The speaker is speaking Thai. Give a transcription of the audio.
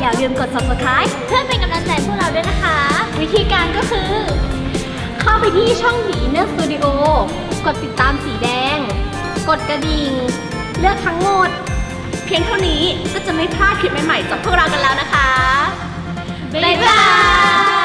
อย่าลืมกด subscribe เพื่อเป็นกำลังใจพวกเราด้วยนะคะ วิธีการก็คือ เข้าไปที่ช่องสีเนื้อสตูดิโอกดติดตามสีแดง กดกระดิ่ง เลือกทั้งหมด เพียงเท่านี้ก็จะไม่พลาดคลิปใหม่ๆจากพวกเรากันแล้วนะคะ บ๊ายบาย